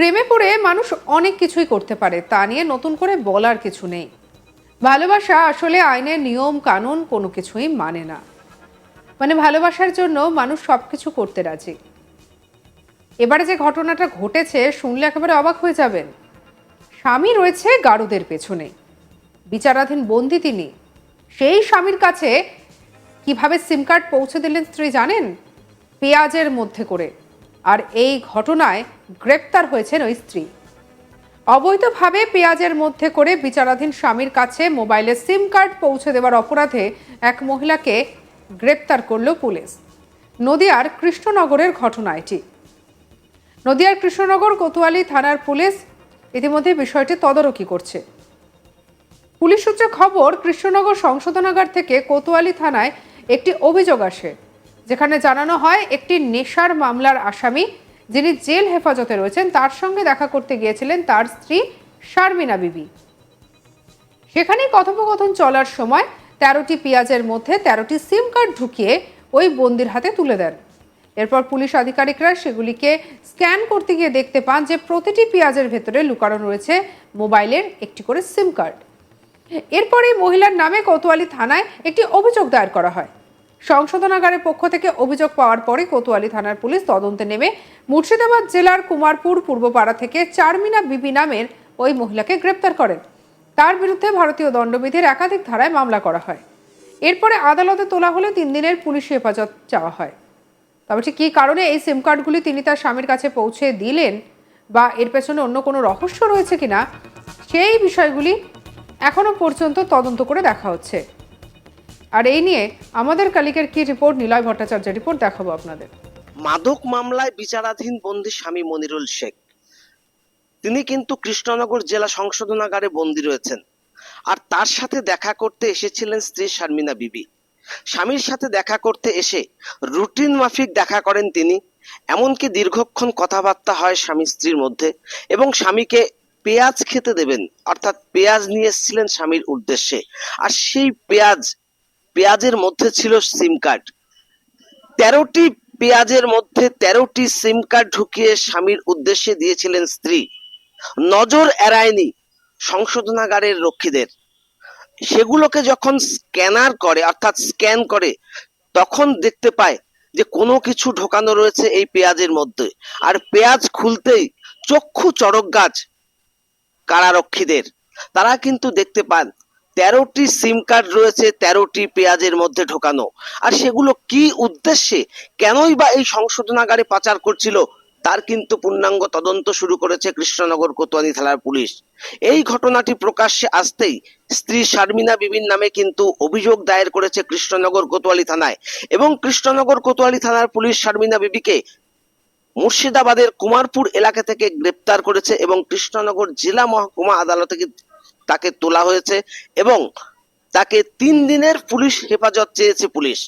প্রেমে পড়ে মানুষ অনেক কিছুই করতে পারে, তা নিয়ে নতুন করে বলার কিছু নেই। ভালোবাসা আসলে আইনের নিয়ম, কানুন কোনো কিছুই মানে না। মানে ভালোবাসার জন্য মানুষ সব কিছু করতে রাজি। এবারে যে ঘটনাটা ঘটেছে, শুনলে একেবারে অবাক হয়ে যাবেন। স্বামী রয়েছে গারুদের পেছনে। বিচারাধীন বন্দি তিনি। সেই স্বামীর কাছে কীভাবে সিম কার্ড পৌঁছে দিলেন স্ত্রী জানেন? পেঁয়াজের মধ্যে করে। আর এই ঘটনায় গ্রেপ্তার হয়েছেন ওই স্ত্রী। অবৈধভাবে পেঁয়াজের মধ্যে করে বিচারাধীন স্বামীর কাছে মোবাইলে সিম কার্ড পৌঁছে দেওয়ার অপরাধে এক মহিলাকে গ্রেপ্তার করল পুলিশ। নদিয়ার কৃষ্ণনগরের ঘটনা এটি। নদিয়ার কৃষ্ণনগর কোতোয়ালি থানার পুলিশ ইতিমধ্যে বিষয়টি তদারকি করছে। পুলিশ সূত্রে খবর, কৃষ্ণনগর সংশোধনাগার থেকে কোতোয়ালি থানায় একটি অভিযোগ আসে। যেখানে জানানো হয়, একটি নেশার মামলার আসামি, যিনি জেল হেফাজতে রয়েছেন, তার সঙ্গে দেখা করতে গিয়েছিলেন তার স্ত্রী শারমিনা বিবি। সেখানেই কথোপকথন চলার সময় তেরোটি পেঁয়াজের মধ্যে তেরোটি সিম কার্ড ঢুকিয়ে ওই বন্দির হাতে তুলে দেন। এরপর পুলিশ আধিকারিকরা সেগুলিকে স্ক্যান করতে গিয়ে দেখতে পান যে প্রতিটি পেঁয়াজের ভেতরে লুকানো রয়েছে মোবাইলের একটি করে সিম কার্ড। এরপরে মহিলার নামে কোতোয়ালি থানায় একটি অভিযোগ দায়ের করা হয়। সংশোধনাগারের পক্ষ থেকে অভিযোগ পাওয়ার পরে কোতোয়ালি থানার পুলিশ তদন্তে নেমে মুর্শিদাবাদ জেলার কুমারপুর পূর্বপাড়া থেকে চারমিনা বিবি নামের ওই মহিলাকে গ্রেপ্তার করেন। তার বিরুদ্ধে ভারতীয় দণ্ডবিধির একাধিক ধারায় মামলা করা হয়। এরপরে আদালতে তোলা হলে তিন দিনের পুলিশ হেফাজত চাওয়া হয়। তবে ঠিক কী কারণে এই সিম কার্ডগুলি তিনি তার স্বামীর কাছে পৌঁছে দিলেন বা এর পেছনে অন্য কোনো রহস্য রয়েছে কিনা, সেই বিষয়গুলি এখনও পর্যন্ত তদন্ত করে দেখা হচ্ছে। আর এই নিয়ে আমাদের কালিকের কি রিপোর্ট নিলয় ভট্টাচার্য রিপোর্ট দেখাবো আপনাদের। মাদক মামলায় বিচারাধীন বন্দী স্বামী মনিরুল শেখ। তিনি কিন্তু কৃষ্ণনগর জেলা সংশোধনাগারে বন্দী রয়েছেন। আর তার সাথে দেখা করতে এসেছিলেন স্ত্রী শারমিনা বিবি। স্বামীর সাথে দেখা করতে এসে রুটিন মাফিক দেখা করেন তিনি। এমনকি দীর্ঘক্ষণ কথাবার্তা হয় স্বামী স্ত্রীর মধ্যে এবং স্বামীকে পেঁয়াজ খেতে দেবেন, অর্থাৎ পেঁয়াজ নিয়ে এসেছিলেন স্বামীর উদ্দেশ্যে। আর সেই পেঁয়াজ পেঁয়াজের মধ্যে ছিল সিম কার্ড। তেরোটি পেঁয়াজের মধ্যে তেরোটি সিম কার্ড ঢুকিয়ে স্বামীর উদ্দেশ্যে দিয়েছিলেন স্ত্রী। নজর এড়ায়নি সংশোধনাগারের রক্ষীদের। সেগুলোকে যখন স্ক্যানার করে, অর্থাৎ স্ক্যান করে, তখন দেখতে পায় যে কোনো কিছু ঢোকানো রয়েছে এই পেঁয়াজের মধ্যে। আর পেঁয়াজ খুলতেই চক্ষু চড়ক গাছ কারারক্ষীদের। তারা কিন্তু দেখতে পান তেরোটি সিম কার্ড রয়েছে, তেরোটি পেঁয়াজের মধ্যে ঢোকানো। আর সেগুলো কি উদ্দেশ্যে কেনই বা এই সংশোধনাগারে পাচার করছিল, তার কিন্তু পূর্ণাঙ্গ তদন্ত শুরু করেছে কৃষ্ণনগর কোতোয়ালি থানার পুলিশ। এই ঘটনাটি প্রকাশ্যে আসতেই স্ত্রী শারমিনা বিবির নামে কিন্তু অভিযোগ দায়ের করেছে কৃষ্ণনগর কোতোয়ালি থানায়। এবং কৃষ্ণনগর কোতোয়ালি থানার পুলিশ শারমিনা বিবিকে মুর্শিদাবাদের কুমারপুর এলাকা থেকে গ্রেপ্তার করেছে এবং কৃষ্ণনগর জেলা মহকুমা আদালতে তাকে তোলা হয়েছে এবং তাকে তিন দিনের পুলিশ হেফাজত চেয়েছে পুলিশ।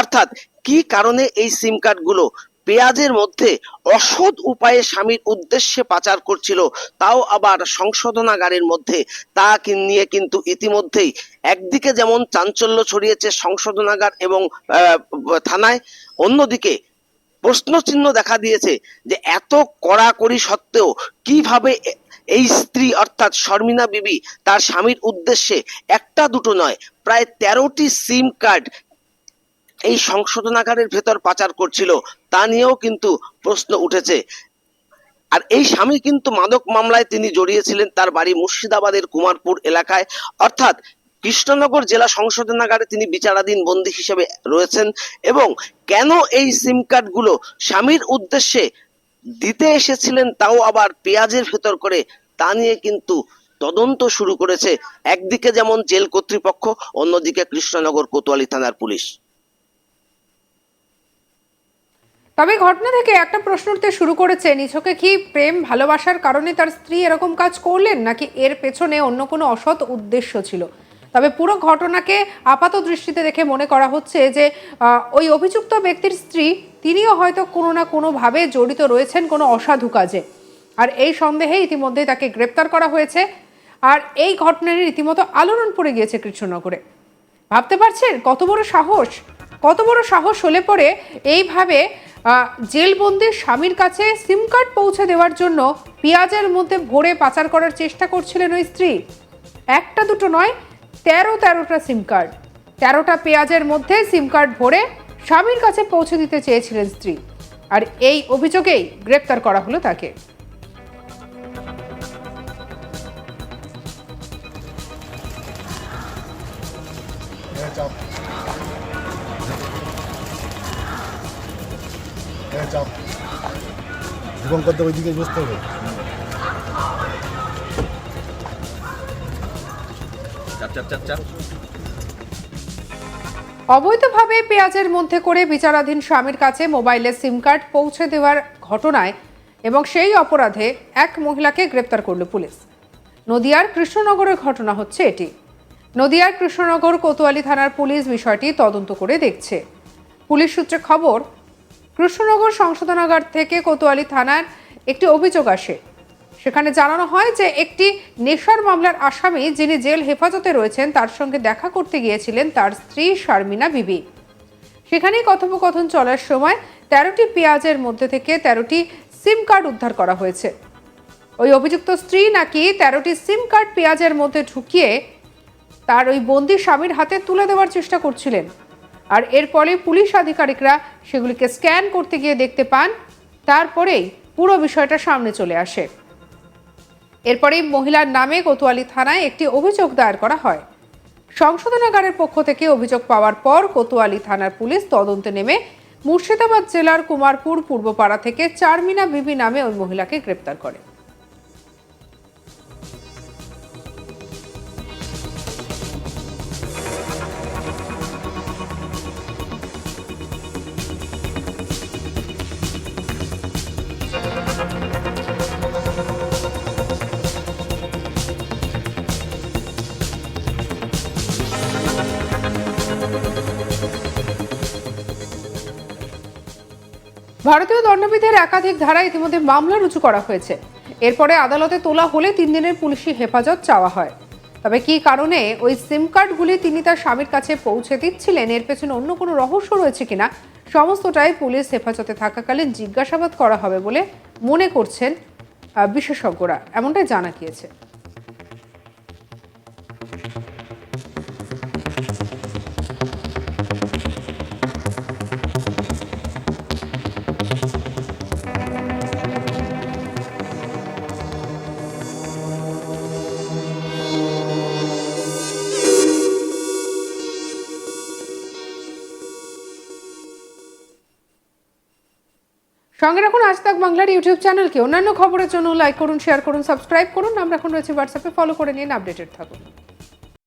অর্থাৎ কি কারণে এই সিম কার্ডগুলো পেঁয়াজের মধ্যে অসৎ উপায়ে স্বামীর উদ্দেশ্যে পাচার করছিল তাও আবার সংশোধনাগারের মধ্যে, তা নিয়ে কিন্তু ইতিমধ্যেই একদিকে যেমন চাঞ্চল্য ছড়িয়েছে সংশোধনাগার এবং থানায়, অন্যদিকে প্রশ্নচিহ্ন দেখা দিয়েছে যে এত কড়াকড়ি সত্ত্বেও কীভাবে এই স্ত্রী অর্থাৎ শর্মিনা বিবি তার স্বামীর উদ্দেশ্যে একটা দুটো নয়, প্রায় তেরোটি সিম কার্ড এই সংশোধনাগারের ভেতর পাচার করছিল, তা নিয়েও কিন্তু প্রশ্ন উঠেছে। আর এই স্বামী কিন্তু মাদক মামলায় তিনি জড়িয়েছিলেন তার বাড়ি মুর্শিদাবাদের কুমারপুর এলাকায়। অর্থাৎ কৃষ্ণনগর জেলা সংশোধনাগারে তিনি বিচারাধীন বন্দী হিসেবে রয়েছেন এবং কেন এই সিম কার্ডগুলো স্বামীর উদ্দেশ্যে দিতে এসেছিলেন তাও আবার পেঁয়াজের ভেতর করে তা নিয়ে কিন্তু তদন্ত শুরু করেছে। একদিকে যেমন জেল কর্তৃপক্ষ, অন্যদিকে কৃষ্ণনগর কোতোয়ালি থানার পুলিশ। তবে ঘটনা থেকে একটা প্রশ্ন উঠতে শুরু করেছে, নিছকে কি প্রেম ভালোবাসার কারণে তার স্ত্রী এরকম কাজ করলেন, নাকি এর পেছনে অন্য কোনো অসৎ উদ্দেশ্য ছিল? তবে পুরো ঘটনাকে আপাত দৃষ্টিতে দেখে মনে করা হচ্ছে যে ওই অভিযুক্ত ব্যক্তির স্ত্রী, তিনিও হয়তো কোনো না কোনোভাবে জড়িত রয়েছেন কোনো অসাধু কাজে। আর এই সন্দেহে ইতিমধ্যে তাকে গ্রেপ্তার করা হয়েছে। আর এই ঘটনার রীতিমতো আলোড়ন পড়ে গিয়েছে কৃষ্ণনগরে। ভাবতে পারছেন কত বড় সাহস? কত বড় সাহস হলে পরে এইভাবে জেলবন্দির স্বামীর কাছে সিম কার্ড পৌঁছে দেওয়ার জন্য পেঁয়াজের মধ্যে ভরে পাচার করার চেষ্টা করছিলেন ওই স্ত্রী? একটা দুটো নয় তেরো তেরোটা সিম কার্ড, তেরোটা পেঁয়াজের মধ্যে সিম কার্ড ভরে স্বামীর কাছে পৌঁছে দিতে চেয়েছিলেন স্ত্রী। আর এই অভিযোগেই গ্রেপ্তার করা হলো তাকে। হ্যাঁ হ্যাঁ জীবন করতে ওইদিকে বসতে হবে। অবৈধভাবে পেঁয়াজের মধ্যে করে বিচারাধীন স্বামীর কাছে মোবাইলে সিম কার্ড পৌঁছে দেওয়ার ঘটনায় এবং সেই অপরাধে এক মহিলাকে গ্রেপ্তার করল পুলিশ। নদিয়ার কৃষ্ণনগরের ঘটনা হচ্ছে এটি। নদিয়ার কৃষ্ণনগর কোতোয়ালি থানার পুলিশ বিষয়টি তদন্ত করে দেখছে। পুলিশ সূত্রে খবর, কৃষ্ণনগর সংশোধনাগার থেকে কোতোয়ালি থানার একটি অভিযোগ আসে। সেখানে জানানো হয় যে একটি নেশার মামলার আসামি যিনি জেল হেফাজতে রয়েছেন, তার সঙ্গে দেখা করতে গিয়েছিলেন তার স্ত্রী শারমিনা বিবি। সেখানেই কথোপকথন চলার সময় তেরোটি পেঁয়াজের মধ্যে থেকে তেরোটি সিম কার্ড উদ্ধার করা হয়েছে। ওই অভিযুক্ত স্ত্রী নাকি তেরোটি সিম কার্ড পেঁয়াজের মধ্যে ঢুকিয়ে তার ওই বন্দি স্বামীর হাতে তুলে দেওয়ার চেষ্টা করছিলেন। আর এরপরে পুলিশ আধিকারিকরা সেগুলিকে স্ক্যান করতে গিয়ে দেখতে পান, তারপরেই পুরো বিষয়টা সামনে চলে আসে। এরপরেই মহিলার নামে কোতোয়ালি থানায় একটি অভিযোগ দায়ের করা হয়। সংশোধনাগারের পক্ষ থেকে অভিযোগ পাওয়ার পর কোতোয়ালি থানার পুলিশ তদন্তে নেমে মুর্শিদাবাদ জেলার কুমারপুর পূর্বপাড়া থেকে চারমিনা বিবি নামে ওই মহিলাকে গ্রেপ্তার করে। ভারতীয় দণ্ডবিধির একাধিক ধারা ইতিমধ্যে মামলা রুজু করা হয়েছে। এরপরে আদালতে তোলা হলে তিন দিনের পুলিশি হেফাজত চাওয়া হয়। তবে কী কারণে ওই সিম কার্ডগুলি তিনি তার স্বামীর কাছে পৌঁছে দিচ্ছিলেন, এর পেছনে অন্য কোনো রহস্য রয়েছে কিনা, সমস্তটাই পুলিশ হেফাজতে থাকাকালীন জিজ্ঞাসাবাদ করা হবে বলে মনে করছেন বিশেষজ্ঞরা। এমনটাই জানা গিয়েছে। সঙ্গে রাখুন আজ তাক বাংলার ইউটিউব চ্যানেলকে অন্যান্য খবরের জন্য লাইক করুন শেয়ার করুন সাবস্ক্রাইব করুন। আমরা এখন রয়েছে হোয়াটসঅ্যাপে ফলো করে নিন আপডেটেড থাকুন।